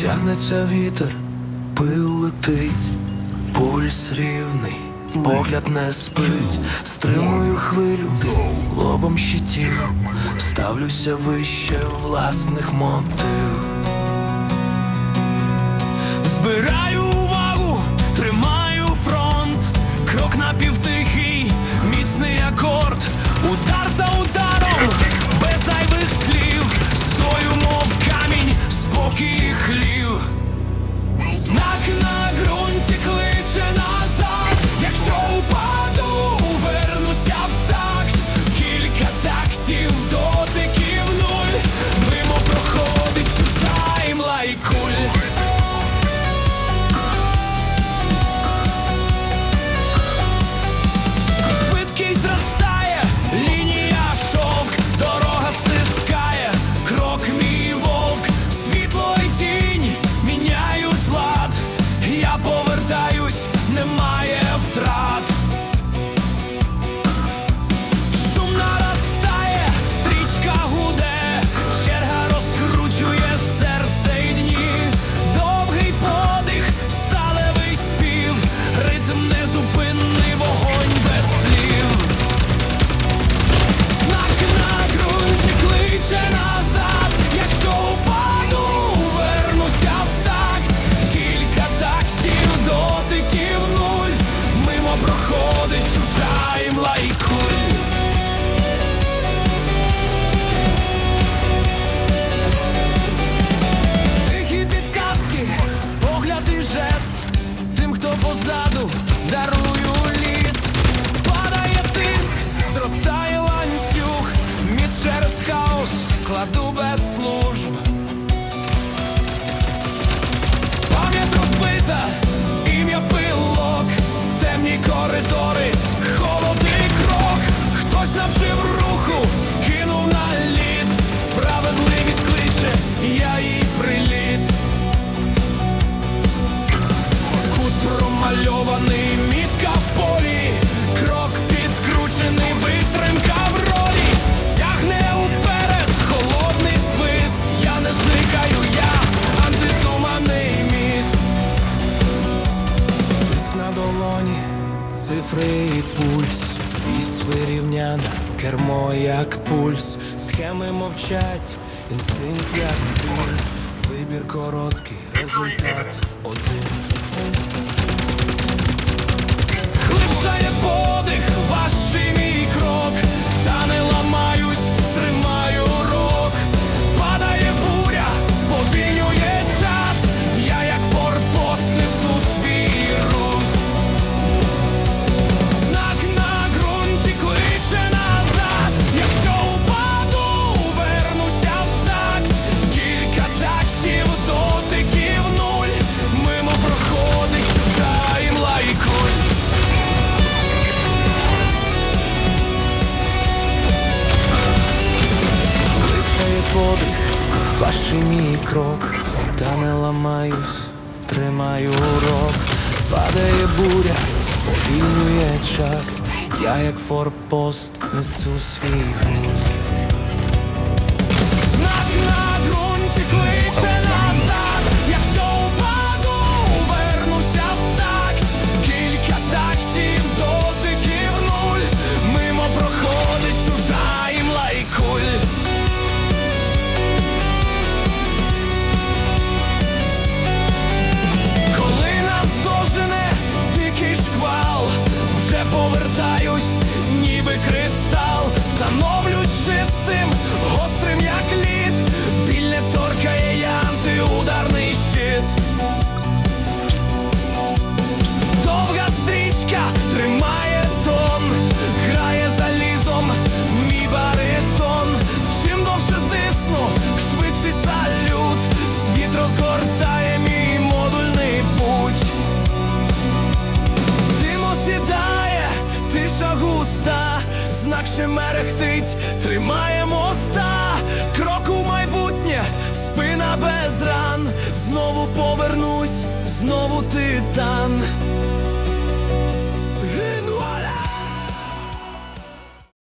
Тягнеться вітер, пил летить, пульс рівний, погляд не спить, стримую хвилю, лобом щитів, ставлюся вище власних мотив. Збираю позаду дарую ліс, падає тиск, зростає ланцюг, міс через хаос, кладу без слух. цифри і пульс, вісь вирівняна, кермо як пульс, схеми мовчать, інстинкт як ціль, вибір короткий, результат один. Хлипшає подих. перший мій крок, та не ламаюсь, тримаю урок, падає буря, сповільнює час, я як форпост несу свій голос. Знак на ґрунті кличе знак ще мерехтить, тримаємо ста, крок у майбутнє, спина без ран, знову повернусь, знову титан.